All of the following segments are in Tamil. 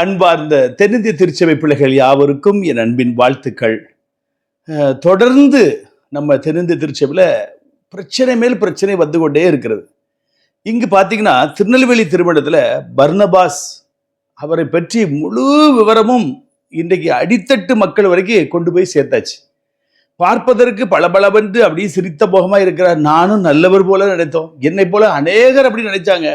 அன்பார்ந்த தென்னிந்திய திருச்சபை பிள்ளைகள் யாவருக்கும் என் அன்பின் வாழ்த்துக்கள். தொடர்ந்து நம்ம தென்னிந்திய திருச்சபையில் பிரச்சனை மேல் பிரச்சனை வந்து கொண்டே இருக்கிறது. இங்கு பார்த்தீங்கன்னா திருநெல்வேலி திருமணத்தில் பர்னபாஸ் அவரை பற்றி முழு விவரமும் இன்றைக்கு அடித்தட்டு மக்கள் வரைக்கும் கொண்டு போய் சேர்த்தாச்சு. பார்ப்பதற்கு பளபளவென்று அப்படியே சிரித்த போகமாக இருக்கிறார். நானும் நல்லவர் போல நினைத்தோம். என்னை போல அநேகர் அப்படி நினைச்சாங்க.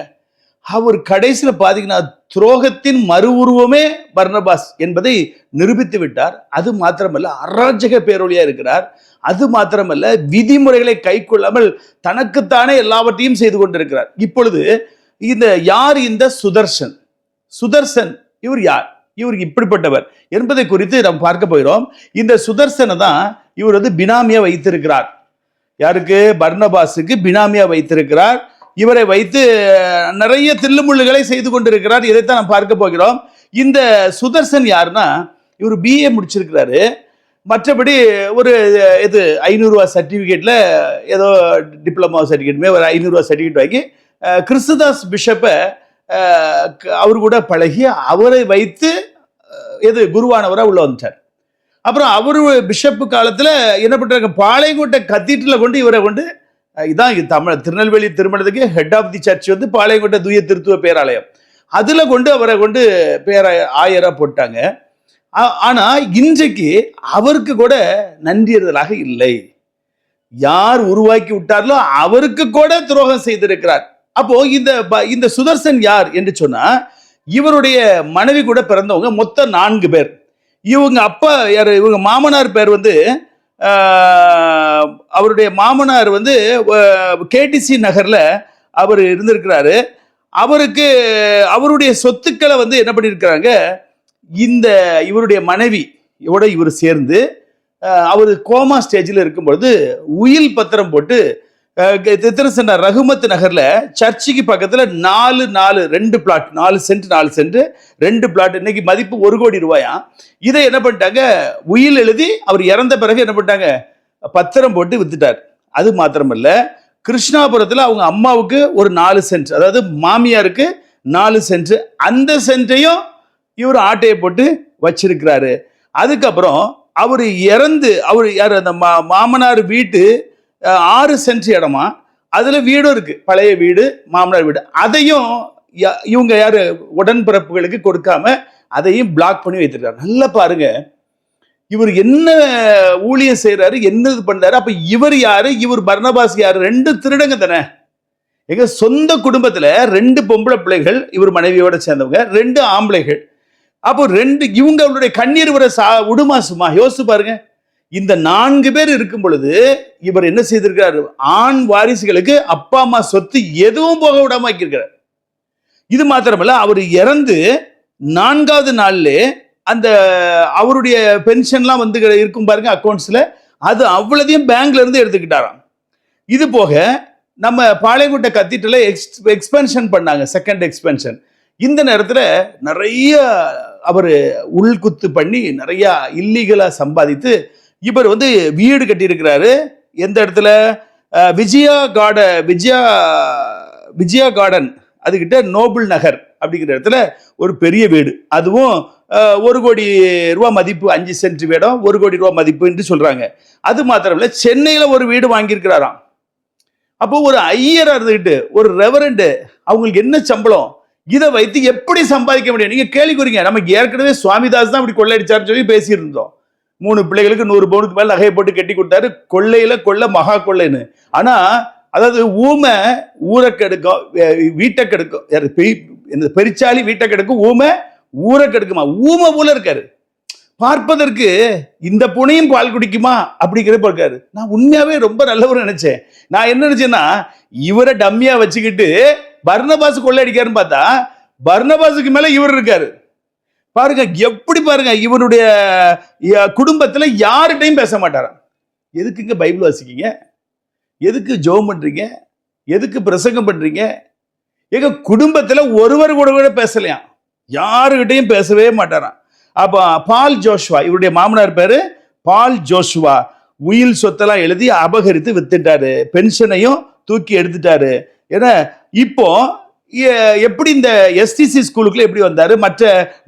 அவர் கடைசியில் பார்த்தீங்கன்னா துரோகத்தின் மறு உருவமே பர்னபாஸ் என்பதை நிரூபித்து விட்டார். அது மாத்திரமல்ல அராஜக பேரொழியா இருக்கிறார். அது மாத்திரமல்ல விதிமுறைகளை கை கொள்ளாமல் தனக்குத்தானே எல்லாவற்றையும் செய்து கொண்டிருக்கிறார். இப்பொழுது இந்த யார் இந்த சுதர்சன்? சுதர்சன் இவர் யார்? இவர் இப்படிப்பட்டவர் என்பதை குறித்து நாம் பார்க்க போகிறோம். இந்த சுதர்சனை தான் இவர் வந்து பினாமியா வைத்திருக்கிறார். யாருக்கு? பர்னபாஸுக்கு பினாமியா வைத்திருக்கிறார். இவரை வைத்து நிறைய தில்லுமுள்ளுகளை செய்து கொண்டிருக்கிறார். இதைத்தான் நாம் பார்க்க போகிறோம். இந்த சுதர்சன் யாருன்னா இவர் பிஏ முடிச்சிருக்கிறாரு. மற்றபடி ஒரு இது ஐநூறுரூவா சர்டிஃபிகேட்ல ஏதோ டிப்ளமா சர்டிஃபிகேட்மே ஒரு ஐநூறுரூவா சர்டிஃபிகேட் வாங்கி கிறிஸ்துதாஸ் பிஷப்பை அவர் கூட பழகி அவரை வைத்து எது குருவானவராக உள்ள வந்துட்டார். அப்புறம் அவரு பிஷப்பு காலத்தில் என்ன பண்ணுறாங்க பாளையங்கோட்டை கத்தீட்ரில் கொண்டு இவரை கொண்டு இதான் தமிழ் திருநெல்வேலி திருமணத்துக்கு ஹெட் ஆஃப் தி சர்ச் வந்து பாளையங்கோட்டை தூய திருத்துவ பேராலயம். அதில் கொண்டு அவரை கொண்டு பேர ஆயராக போட்டாங்க. ஆனால் இன்றைக்கு அவருக்கு கூட நன்றியறுதலாக இல்லை. யார் உருவாக்கி விட்டார்களோ அவருக்கு கூட துரோகம் செய்திருக்கிறார். அப்போ இந்த ப- இந்த சுதர்சன் யார் என்று சொன்னா இவருடைய மனைவி கூட பிறந்தவங்க மொத்தம் நான்கு பேர். இவங்க அப்பா யார் இவங்க மாமனார் பேர் வந்து அவருடைய மாமனார் வந்து கேடிசி நகரில் அவர் இருந்திருக்கிறாரு. அவருக்கு அவருடைய சொத்துக்களை வந்து என்ன பண்ணியிருக்கிறாங்க இந்த இவருடைய மனைவி இவட இவர் சேர்ந்து அவர் கோமா ஸ்டேஜில் இருக்கும்பொழுது உயில் பத்திரம் போட்டு அஹ், திருசென்ன ரகுமத் நகர்ல சர்ச்சுக்கு பக்கத்துல நாலு நாலு ரெண்டு பிளாட் நாலு சென்ட் நாலு சென்ட் ரெண்டு பிளாட் இன்னைக்கு மதிப்பு ஒரு கோடி ரூபாயாம் இதை என்ன பண்ணிட்டாங்க? உயில் எழுதி அவர் இறந்த பிறகு என்ன பண்ணிட்டாங்க? பத்திரம் போட்டு வித்துட்டார். அது மாத்திரமல்ல கிருஷ்ணாபுரத்துல அவங்க அம்மாவுக்கு ஒரு நாலு சென்ட் அதாவது மாமியாருக்கு நாலு சென்ட் அந்த சென்ட்டையும் இவர் ஆட்டையை போட்டு வச்சிருக்கிறாரு. அதுக்கப்புறம் அவர் இறந்து அவர் யார் அந்த மா மாமனார் வீட்டு ஆறு சென்ட் இடமா? அதுல வீடும் இருக்கு. பழைய வீடு மாமனார் வீடு. அதையும் இவங்க யாரு? உடன்பிறப்புகளுக்கு கொடுக்காம அதையும் பிளாக் பண்ணி வைத்திருக்காரு நல்லா பாருங்க. இவர் என்ன ஊழியம் செய்யறாரு என்ன இது பண்றாரு? அப்ப இவர் யாரு? இவர் பர்ணபாஸ் யாரு? ரெண்டு திருடங்க தானே. எங்க சொந்த குடும்பத்துல ரெண்டு பொம்பளை பிள்ளைகள் இவர் மனைவியோட சேர்ந்தவங்க ரெண்டு ஆம்பளைகள். அப்போ ரெண்டு இவங்க அவருடைய கண்ணீர் வர சா விடுமா சும்மா? யோசிச்சு பாருங்க. இந்த நான்கு பேர் இருக்கும் பொழுது இவர் என்ன செய்திருக்கிறார்? ஆண் வாரிசுகளுக்கு அப்பா அம்மா சொத்து எதுவும் போக விடாம ஆக்கியிருக்கிறார். இது மாத்திரமல்ல அவர் இறந்து நான்காவது நாள்ல அந்த அவருடைய பென்ஷன்லாம் வந்து இருக்கும் பாருங்க அக்கௌண்ட்ஸில் அது அவ்வளதையும் பேங்க்ல இருந்து எடுத்துக்கிட்டாராம். இது போக நம்ம பாளையங்குட்டை கத்தீட்ரல எக்ஸ் எக்ஸ்பென்ஷன் பண்ணாங்க செகண்ட் எக்ஸ்பென்ஷன் இந்த நேரத்தில் நிறைய அவர் உள்குத்து பண்ணி நிறையா இல்லீகலாக சம்பாதித்து இவர் வந்து வீடு கட்டியிருக்கிறாரு. எந்த இடத்துல? Vijaya garden Vijaya Vijaya garden. அதுக்கிட்ட நோபல் நகர் அப்படிங்கிற இடத்துல ஒரு பெரிய வீடு. அதுவும் ஒரு கோடி ரூபா மதிப்பு அஞ்சு சென்ட் வீடம் ஒரு கோடி ரூபா மதிப்பு என்று சொல்றாங்க. அது மாத்திரமில்ல சென்னையில் ஒரு வீடு வாங்கியிருக்கிறாராம். அப்போ ஒரு ஐயராக இருந்துக்கிட்டு ஒரு ரெவரண்டு அவங்களுக்கு என்ன சம்பளம்? இதை வைத்து எப்படி சம்பாதிக்க முடியும்? நீங்க கேள்விக்குறீங்க நமக்கு ஏற்கனவே சுவாமிதாஸ் தான் இப்படி கொள்ளையடிச்சார்னு சொல்லி பேசியிருந்தோம். மூணு பிள்ளைகளுக்கு நூறு பவுனுக்கு மேல நகையை போட்டு கட்டி கொடுத்தாரு. கொள்ளையில கொள்ளை மகா கொள்ளைன்னு. ஆனா அதாவது ஊமை ஊரை கெடுக்கும் வீட்டை கெடுக்கும் இந்த பெரிச்சாலி வீட்டை கெடுக்கும் ஊமை ஊரை கெடுக்குமா ஊமை போல இருக்காரு. பார்ப்பதற்கு இந்த புனையும் பால் குடிக்குமா? அப்படிங்கிறப்ப இருக்காரு. நான் உண்மையாவே ரொம்ப நல்லவர் நினைச்சேன். நான் என்ன நினைச்சேன்னா இவரை டம்மியா வச்சுக்கிட்டு பர்ணபாஸ் கொள்ளை அடிக்காருன்னு பார்த்தா பர்ணபாஸுக்கு மேல இவர் இருக்காரு. பாருங்க எப்படி பாருங்க இவனுடைய குடும்பத்தில் குடும்பத்துல யார்கிட்டையும் பேச மாட்டாராம் எதுக்குங்க பைபிள் வாசிக்கீங்க எதுக்கு ஜோம் பண்றீங்க? எதுக்கு பிரசங்கம் பண்றீங்க? எங்க குடும்பத்துல ஒருவர் கூட கூட பேசலையாம். யாருகிட்டையும் பேசவே மாட்டாராம் அப்ப பால் ஜோஷ்வா இவருடைய மாமனார் பேரு பால் ஜோஷ்வா. உயில் சொத்தெல்லாம் எழுதி அபகரித்து வித்துட்டாரு. பென்ஷனையும் தூக்கி எடுத்துட்டாரு. ஏன்னா இப்போ எப்படி இந்த எஸ்டிசி ஸ்கூலுக்குள்ள எப்படி வந்தார்? மற்ற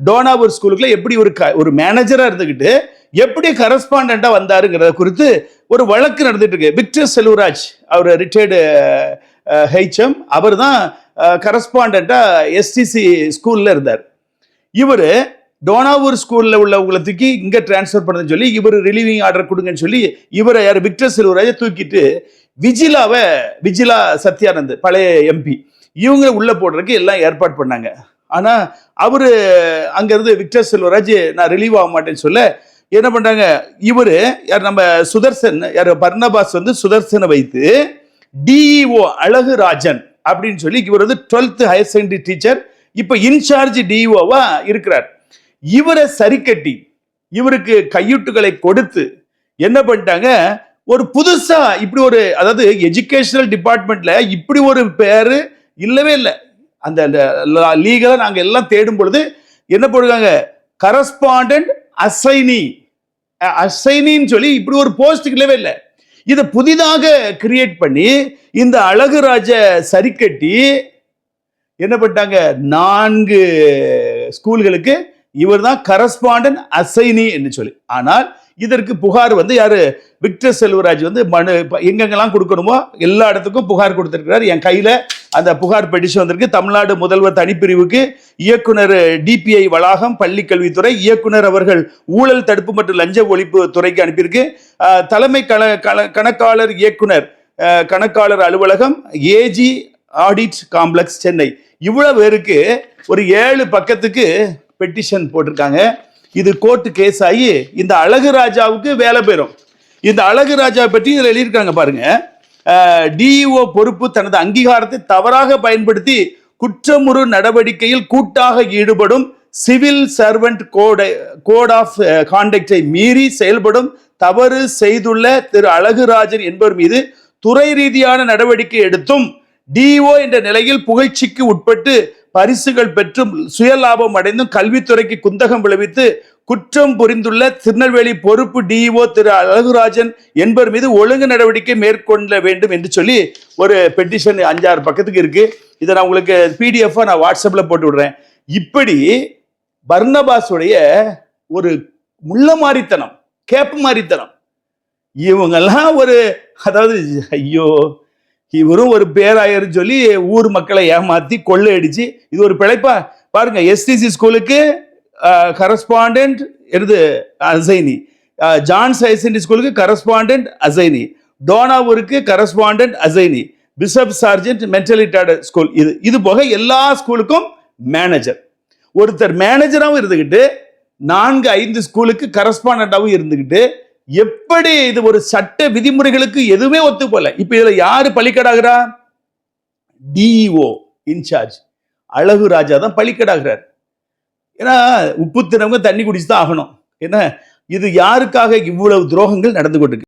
டோனாவூர் ஸ்கூலுக்குள்ள எப்படி ஒரு க- ஒரு மேனேஜராக இருந்துக்கிட்டு எப்படி கரஸ்பாண்டாக வந்தாருங்கிறத குறித்து ஒரு வழக்கு நடந்துட்டு இருக்கு விக்டர் செல்வராஜ் அவர் ரிட்டையர்டு ஹெச்எம் அவர் தான் கரஸ்பாண்டாக எஸ்டிசி ஸ்கூலில் இருந்தார். இவர் டோனாவூர் ஸ்கூலில் உள்ளவங்களை தூக்கி இங்கே டிரான்ஸ்ஃபர் பண்ணதுன்னு சொல்லி இவர் ரிலீவிங் ஆர்டர் கொடுங்கன்னு சொல்லி இவரை யார்? விக்டர் செல்வராஜை தூக்கிட்டு விஜிலாவை விஜிலா சத்யானந்த் பழைய எம்பி இவங்க உள்ள போடுறதுக்கு எல்லாம் ஏற்பாடு பண்ணாங்க. ஆனா அவரு அங்கேருந்து விக்டர் செல்வராஜ் நான் ரிலீவ் ஆக மாட்டேன்னு சொல்ல. என்ன பண்றாங்க? இவரு யார் நம்ம சுதர்சன் யார் பர்ணபாஸ் வந்து சுதர்சனை வைத்து டிஇஓ அழகு ராஜன் அப்படின்னு சொல்லி இவர் வந்து டுவெல்த் ஹையர் செகண்டரி டீச்சர் இப்ப இன்சார்ஜ் டிஇஓவா இருக்கிறார். இவரை சரி கட்டி இவருக்கு கையூட்டுகளை கொடுத்து என்ன பண்ணிட்டாங்க? ஒரு புதுசா இப்படி ஒரு அதாவது எஜுகேஷனல் டிபார்ட்மெண்ட்ல இப்படி ஒரு பேரு இல்லவே இல்லை. அந்த லீகலை நாங்கள் எல்லாம் தேடும் பொழுது என்ன போடுவாங்க கரஸ்பாண்டன்ட் அசைனி அசைனின்னு சொல்லி இப்படி ஒரு போஸ்ட் இல்லவே இல்லை. இதை புதிதாக கிரியேட் பண்ணி இந்த அழகுராஜ சரி கட்டி என்ன பண்ணிட்டாங்க? நான்கு ஸ்கூல்களுக்கு இவர் தான் கரஸ்பாண்டன் அசைனி என்று சொல்லி. ஆனால் இதற்கு புகார் வந்து யாரு? விக்டர் செல்வராஜ் வந்து மனு எங்கெங்கெல்லாம் கொடுக்கணுமோ எல்லா இடத்துக்கும் புகார் கொடுத்துருக்கிறார். என் கையில் அந்த புகார் பெட்டிஷன் வந்திருக்கு. தமிழ்நாடு முதல்வர் தனிப்பிரிவுக்கு இயக்குனர் டிபிஐ வளாகம் பள்ளி கல்வித்துறை இயக்குனர் அவர்கள் ஊழல் தடுப்பு மற்றும் லஞ்ச ஒழிப்பு துறைக்கு அனுப்பியிருக்கு. தலைமை கண கண- கணக்காளர் இயக்குனர் கணக்காளர் அலுவலகம் ஏஜி ஆடிட் காம்ப்ளெக்ஸ் சென்னை. இவ்வளவு பேருக்கு ஒரு ஏழு பக்கத்துக்கு பெட்டிஷன் போட்டிருக்காங்க. இது கோர்ட்டு கேஸ் ஆகி இந்த அழகு ராஜாவுக்கு வேலை பெறும் இந்த அழகு ராஜா பற்றி இதில் எழுதியிருக்காங்க பாருங்கள் டிஇஓ பொறுப்பு தனது அங்கீகாரத்தை தவறாக பயன்படுத்தி குற்றமுறு நடவடிக்கையில் கூட்டாக ஈடுபடும் civil servant code code of கான்டக்டை மீறி செயல்படும் தவறு செய்துள்ள திரு அழகுராஜன் என்பவர் மீது துறை ரீதியான நடவடிக்கை எடுத்தும் டிஓ என்ற நிலையில் புகழ்ச்சிக்கு உட்பட்டு பரிசுகள் பெற்றும் சுயலாபம் அடைந்தும் கல்வித்துறைக்கு குந்தகம் விளைவித்து குற்றம் புரிந்துள்ள திருநெல்வேலி பொறுப்பு டிஇஓ திரு அழகுராஜன் என்பவர் மீது ஒழுங்கு நடவடிக்கை மேற்கொள்ள வேண்டும் என்று சொல்லி ஒரு பெட்டிஷன் அஞ்சாறு பக்கத்துக்கு இருக்கு. இதை நான் உங்களுக்கு பிடிஎஃப் நான் வாட்ஸ்அப்ல போட்டு விடுறேன். இப்படி பர்ணபாஸுடைய ஒரு முள்ள மாறித்தனம் கேப்பு மாறித்தனம். இவங்கெல்லாம் ஒரு அதாவது ஐயோ இவரும் ஒரு பேராயர்னு சொல்லி ஊர் மக்களை ஏமாத்தி கொள்ளையடிச்சு இது ஒரு பிழைப்பா? பாருங்க எஸ்டிசி ஸ்கூலுக்கு கரஸ்பாண்டன்ட் எது அசைனி. ஜான் ஜான்ஸ் செகண்டரி ஸ்கூலுக்கு correspondent அசைனி. டோனாவூருக்கு correspondent assignee. Bishop Sargent mental school இது இது போக எல்லா ஸ்கூலுக்கும் மேனேஜர் ஒருத்தர் மேனேஜராகவும் இருந்துக்கிட்டு நான்கு ஐந்து ஸ்கூலுக்கு கரஸ்பாண்டாகவும் இருந்துக்கிட்டு எப்படி இது ஒரு சட்ட விதிமுறைகளுக்கு எதுவுமே ஒத்து போல இப்ப இதுல யாரு பலிக்கடாகிறா? டிஇஓ இன்சார்ஜ் அழகு ராஜா தான் பலிக்கடாகிறார். ஏன்னா உப்பு தினவங்க தண்ணி குடிச்சு தான் ஆகணும். என்ன? இது யாருக்காக இவ்வளவு துரோகங்கள் நடந்து கொண்டிருக்கு?